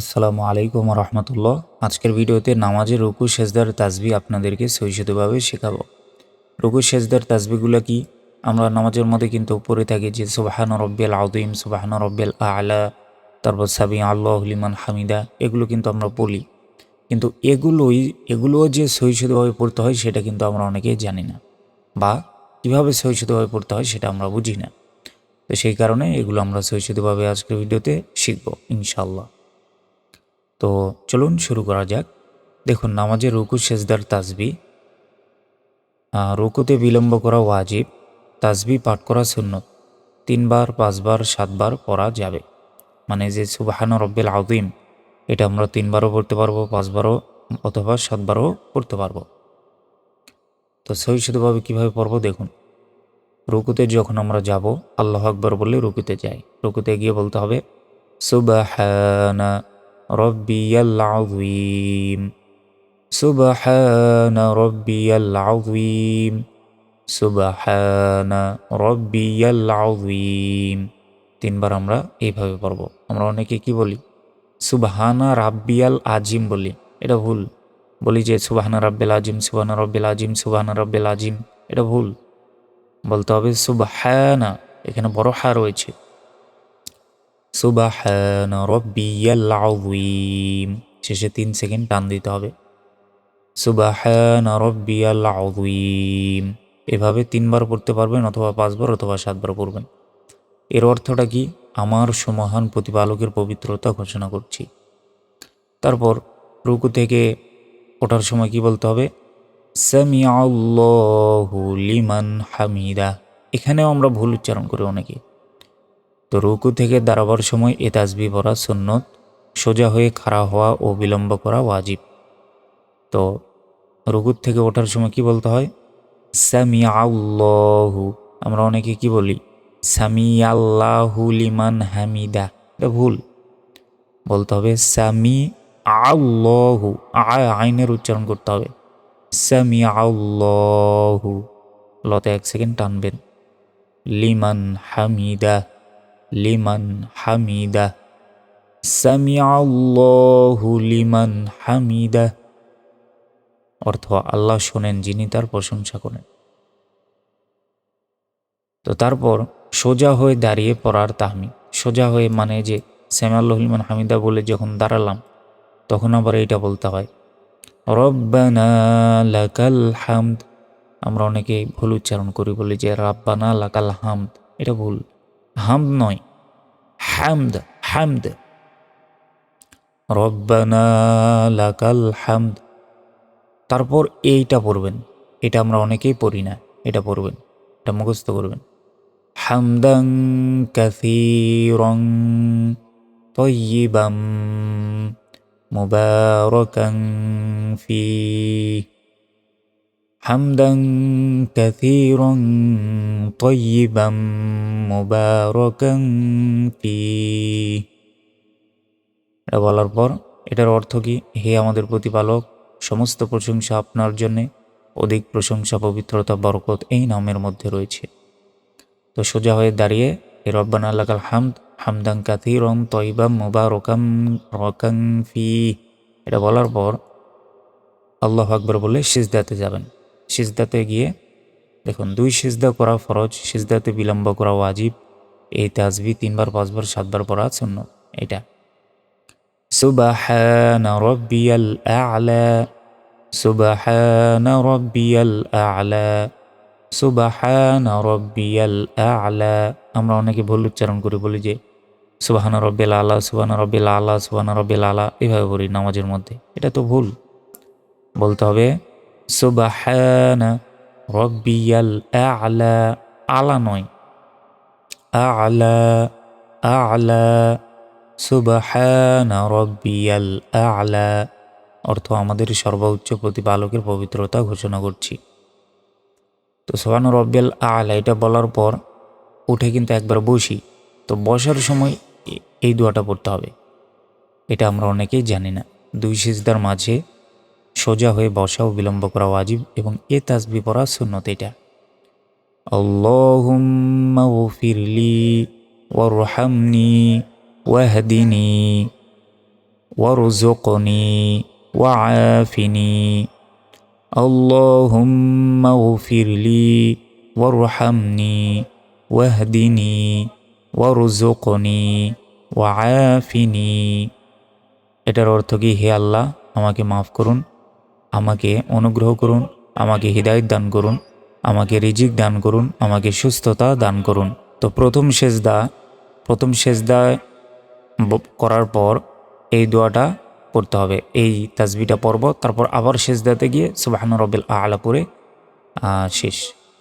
আসসালামু আলাইকুম রহমতুল্লাহ আজকের ভিডিওতে নামাজের রুকু, সেজদার তাজবি আপনাদেরকে সহিষ্ণুভাবে শেখাবো। রুকু, সেজদার তাজবিগুলো কি? আমরা নামাজের মধ্যে কিন্তু উপরে থাকি যে সুবাহান রব্বেল আউদিম সুবাহান রব্বেল আলা, তারপর সাবি আল্লাহ লিমান হামিদা, এগুলো কিন্তু আমরা বলি কিন্তু এগুলোই, এগুলোও যে সহিষ্ণুভাবে পড়তে হয় সেটা কিন্তু আমরা অনেকেই জানি না। বা কীভাবে সহিষ্ণুভাবে পড়তে হয় সেটা আমরা বুঝি না। তো সেই কারণে এগুলো আমরা সহিষ্ণুভাবে আজকের ভিডিওতে শিখব ইনশাল্লাহ তো চলুন শুরু করা যাক। দেখুন নামাজে রুকু, সেজদার তাজবি রুকুতে বিলম্ব করা ওয়াজিব তাজবি পাঠ করা সুন্নত। তিনবার, পাঁচবার, সাতবার পড়া যাবে। মানে যে সুবাহান রব্বেল আউদিম এটা আমরা তিনবারও পড়তে পারব, পাঁচবারও অথবা সাতবারও পড়তে পারব। তো সহিষ্ণুভাবে কীভাবে পড়ব? দেখুন, রুকুতে যখন আমরা যাব, আল্লাহ আকবর বলে রুকুতে যাই। রুকুতে গিয়ে বলতে হবে, সুবাহানা আযীম সুবহানা রব্বিয়াল আযীম সুবহানা রব্বিয়াল আযীম তিনবার আমরা এইভাবে পড়ব। আমরা অনেকে কি বলি? সুবহানা রাব্বিয়াল আজিম বলি। এটা ভুল। বলি যে সুবহানা রাব্বিল আজিম সুবহানা রব্বিল আজিম সুবহানা রব্বিল আজিম এটা ভুল। বলতে হবে সুবহানা। এখানে বড় হা রয়েছে। সুবাহান রব্বিয়াল আযীম। শেষে তিন সেকেন্ড টান দিতে হবে। সুবাহান রব্বিয়াল আযীম। এভাবে তিনবার পড়তে পারবেন অথবা পাঁচবার অথবা সাতবার পড়বেন। এর অর্থটা কি? আমার সুমহান প্রতিপালকের পবিত্রতা ঘোষণা করছি। তারপর রুকু থেকে ওঠার সময় কি বলতে হবে? সামি লিমান হামিদা। এখানেও আমরা ভুল উচ্চারণ করি অনেকে। তো রুকু থেকে দাঁড়াবার সময় এ তাজবি পড়া সুন্নত, সোজা হয়ে খাড়া হওয়া ও বিলম্ব করা ওয়াজিব। তো রুকুর থেকে ওঠার সময় কি বলতে হয়? সামি আল্লাহু আমরা অনেকে কি বলি? সামি আল্লাহু লিমান হামিদা, এটা ভুল। বলতে হবে সামি আল্লাহু আ- আইনের উচ্চারণ করতে হবে। সামি লতে এক সেকেন্ড টানবেন। লিমান হামিদা লিমান হামিদা। সামিআল্লাহু লিমান হামিদা। অর্থ আল্লাহ শোনেন, যিনি তার প্রশংসা করেন। তো তারপর সোজা হয়ে দাঁড়িয়ে পড়ার তাহমি সোজা হয়ে মানে যে সামিআল্লাহ লিমান হামিদা বলে যখন দাঁড়ালাম, তখন আবার এইটা বলতে হয়, রব্বানা লাকাল হামদ। আমরা অনেকে ভুল উচ্চারণ করি, বলি যে, রাব্বানা লাকাল হামদ। এটা ভুল। হামদ নয়, হামদ হামদ। রব্বানা লাকাল হামদ। তারপর এইটা পড়বেন। এটা আমরা অনেকেই পড়ি না, এটা পড়বেন, এটা মুখস্থ করবেন। হামদাং কাসীরং তয়্যিবাম মুবারাকাং ফিহ। حمدا كثيرا طيبا مباركا فيه এটা বলার পর এটার অর্থ কি হে আমাদের প্রতিপালক সমস্ত প্রশংসা আপনার জন্যে অধিক প্রশংসা পবিত্রতা বরকত এই নামের মধ্যে রয়েছে তো সোজা হয়ে দাঁড়িয়ে হে রব্বান আল্লাকাল হামদ হামদাং কাথিরম তৈবাম মুবারকাম রকাং ফি এটা বলার পর আল্লাহ আকবর বলে সিজদাতে যাবেন সিজদাতে গিয়ে, দেখুন, দুই সিজদা করা ফরজ, সিজদাতে বিলম্ব করা ওয়াজিব, এই তাজবি তিনবার, পাঁচবার, সাতবার পড়া শূন্য এটা। আমরা অনেকে ভুল উচ্চারণ করি, বলি যে সুবাহান রব্বিল আলা, সুবাহান রব্বিল আলা, সুবাহান রব্বিল আলা, এভাবে বলি নামাজের মধ্যে। এটা তো ভুল। বলতে হবে সুবাহানা রব্বিয়াল আলা আলা নয়। আলা আলা, সুবাহানা রব্বিয়াল আলা, অর্থ আমাদের সর্বোচ্চ প্রতিপালকের পবিত্রতা ঘোষণা করছি। তো সোহান রব্বিয়াল আলা, এটা বলার পর উঠে কিন্তু একবার বসি। তো বসার সময় এই দোয়াটা পড়তে হবে। এটা আমরা অনেকেই জানি না। দুই সিজদার মাঝে সোজা হয়ে বসা ও বিলম্ব করা ওয়াজিব এবং এ তাসবি পড়া সুন্নত এটা আল্লাহুম্মা গফিরলি ওয়ারহামনি ওয়াহদিনি وارزقني وعافني اللهم اغفر لي وارحمني واهدني وارزقني وعافني এটার অর্থ কি হে আল্লাহ আমাকে মাফ করুন আমাকে অনুগ্রহ করুন, আমাকে হৃদায়ত দান করুন, আমাকে রিজিক দান করুন, আমাকে সুস্থতা দান করুন। তো প্রথম সেজদা প্রথম সেজদা করার পর এই দোয়াটা করতে হবে। এই তাজবিটা পর্ব তারপর আবার সেজদাতে গিয়ে সুবাহান রবিল আলা করে শেষ।